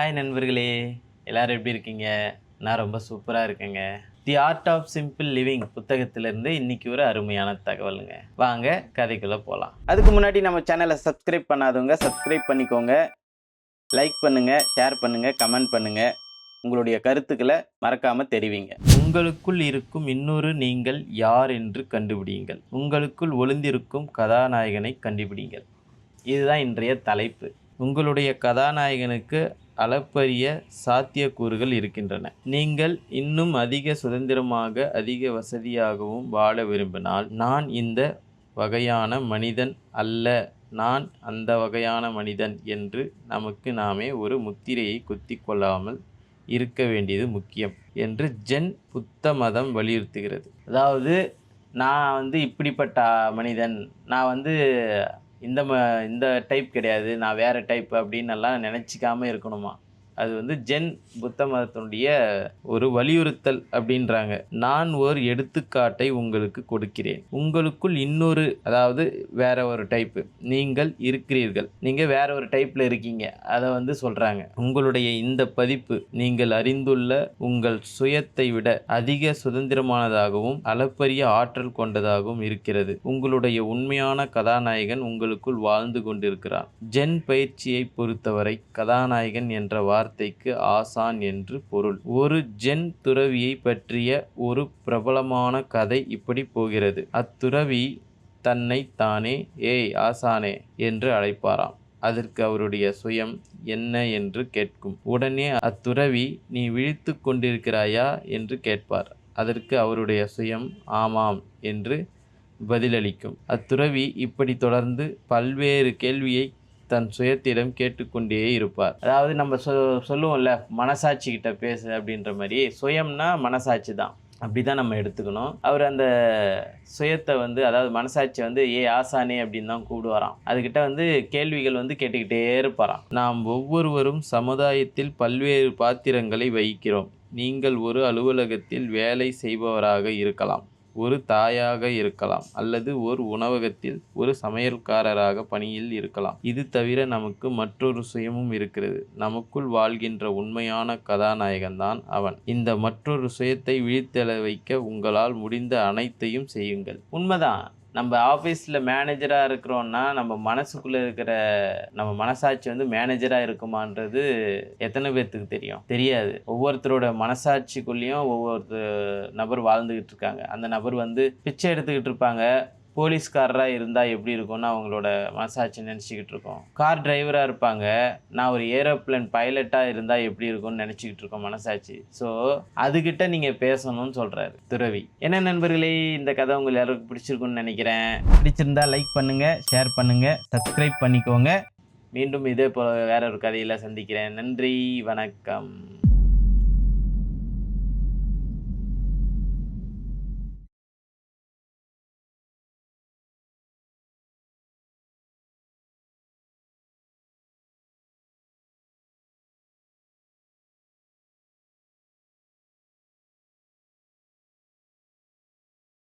Hi நண்பர்களே. எல்லோரும் எப்படி இருக்கீங்க? நான் ரொம்ப சூப்பராக இருக்கேங்க. The art of simple living புத்தகத்திலிருந்து இன்னைக்கு ஒரு அருமையான தகவலுங்க. வாங்க கதைக்குள்ளே போகலாம் அதுக்கு முன்னாடி நம்ம சேனலை சப்ஸ்கிரைப் பண்ணாதவங்க சப்ஸ்கிரைப் பண்ணிக்கோங்க. லைக் பண்ணுங்கள் ஷேர் பண்ணுங்கள் கமெண்ட் பண்ணுங்கள் உங்களுடைய கருத்துக்களை மறக்காமல் தெரிவிங்க. உங்களுக்குள் இருக்கும் இன்னொரு நீங்கள் யார் என்று கண்டுபிடியுங்கள். உங்களுக்குள் ஒளிந்திருக்கும் கதாநாயகனை கண்டுபிடிங்கள் இதுதான் இன்றைய தலைப்பு. உங்களுடைய கதாநாயகனுக்கு அளப்பரிய சாத்தியக்கூறுகள் இருக்கின்றன. நீங்கள் இன்னும் அதிக சுதந்திரமாக அதிக வசதியாகவும் வாழ விரும்பினால் நான் இந்த வகையான மனிதன் அல்ல நான் அந்த வகையான மனிதன் என்று நமக்கு நாமே ஒரு முத்திரையை குத்தி கொள்ளாமல் இருக்க வேண்டியது முக்கியம் என்று ஜென் புத்த மதம் வலியுறுத்துகிறது. அதாவது நான் வந்து இப்படிப்பட்ட மனிதன் நான் வந்து இந்த ம இந்த டைப் கிடையாது. நான் வேறு டைப் அப்படின்னு எல்லாம் நினச்சிக்காம இருக்கணுமா? அது வந்து ஜென் புத்த மதத்தினுடைய ஒரு வலியுறுத்தல் அப்படின்றாங்க. நான் ஒரு எடுத்துக்காட்டை உங்களுக்கு கொடுக்கிறேன். உங்களுக்குள் இன்னொரு அதாவது வேற ஒரு டைப்பு நீங்கள் இருக்கிறீர்கள். நீங்கள் வேற ஒரு டைப்பில் இருக்கீங்க. அதை வந்து சொல்கிறாங்க உங்களுடைய இந்த பதிப்பு நீங்கள் அறிந்துள்ள உங்கள் சுயத்தை விட அதிக சுதந்திரமானதாகவும் அளப்பரிய ஆற்றல் கொண்டதாகவும் இருக்கிறது. உங்களுடைய உண்மையான கதாநாயகன் உங்களுக்குள் வாழ்ந்து கொண்டிருக்கிறான். ஜென் பயிற்சியை பொறுத்தவரை கதாநாயகன் என்ற வார்த்தை வார்த்தைக்கு ஆசான் என்று பொருள். ஒரு ஜென் துறவியை பற்றிய ஒரு பிரபலமான கதை இப்படி போகிறது. அத்துறவி தன்னை தானே ஏய் ஆசானே என்று அழைப்பாராம். அதற்கு அவருடைய சுயம் என்ன என்று கேட்கும். உடனே அத்துறவி நீ விழித்து கொண்டிருக்கிறாயா? என்று கேட்பார். அதற்கு அவருடைய சுயம் ஆமாம் என்று பதிலளிக்கும். அத்துறவி இப்படி தொடர்ந்து பல்வேறு கேள்வியை தன் சுயத்திடம் கேட்டுக்கொண்டே இருப்பார். அதாவது நம்ம சொ சொல்லுவோம்ல மனசாட்சி கிட்ட பேசு அப்படின்ற மாதிரி சுயம்னா மனசாட்சி தான். அப்படி தான் நம்ம எடுத்துக்கணும். அவர் அந்த சுயத்தை வந்து அதாவது மனசாட்சி வந்து ஏ ஆசானே அப்படின்னு தான் கூப்பிடுவாராம். அதுக்கிட்ட வந்து கேள்விகள் வந்து கேட்டுக்கிட்டே இருப்பாராம். நாம் ஒவ்வொருவரும் சமுதாயத்தில் பல்வேறு பாத்திரங்களை வகிக்கிறோம். நீங்கள் ஒரு அலுவலகத்தில் வேலை செய்பவராக இருக்கலாம். ஒரு தாயாக இருக்கலாம் அல்லது ஒரு உணவகத்தில் ஒரு சமையல்காரராக பணியில் இருக்கலாம். இது தவிர நமக்கு மற்றொரு சுயமும் இருக்கிறது. நமக்குள் வாழ்கின்ற உண்மையான கதாநாயகன் தான் அவன். இந்த மற்றொரு சுயத்தை விழித்தெழ வைக்க உங்களால் முடிந்த அனைத்தையும் செய்யுங்கள். உண்மைதான். நம்ம ஆஃபீஸில் மேனேஜராக இருக்கிறோன்னா நம்ம மனசுக்குள்ளே இருக்கிற நம்ம மனசாட்சி வந்து மேனேஜராக இருக்குமான்றது எத்தனை பேர்த்துக்கு தெரியும்? தெரியாது. ஒவ்வொருத்தரோட மனசாட்சிக்குள்ளேயும் ஒவ்வொரு நபர் வாழ்ந்துக்கிட்டு இருக்காங்க. அந்த நபர் வந்து பிச்சை எடுத்துக்கிட்டு இருப்பாங்க. போலீஸ்காரராக இருந்தால் எப்படி இருக்கும்னு அவங்களோட மனசாட்சி நினச்சிக்கிட்டு இருக்கோம். கார் டிரைவராக இருப்பாங்க. நான் ஒரு ஏரோப்ளேன் பைலட்டாக இருந்தால் எப்படி இருக்கும்னு நினச்சிக்கிட்டு இருக்கோம் மனசாட்சி. ஸோ அதுக்கிட்ட நீங்கள் பேசணும்னு சொல்கிறாரு துறவி. என்ன நண்பர்களே இந்த கதை உங்கள் எல்லாருக்கும் பிடிச்சிருக்குன்னு நினைக்கிறேன். பிடிச்சிருந்தா லைக் பண்ணுங்கள் ஷேர் பண்ணுங்கள் சப்ஸ்கிரைப் பண்ணிக்கோங்க. மீண்டும் இதே போல் வேற ஒரு கதையில் சந்திக்கிறேன். நன்றி வணக்கம்.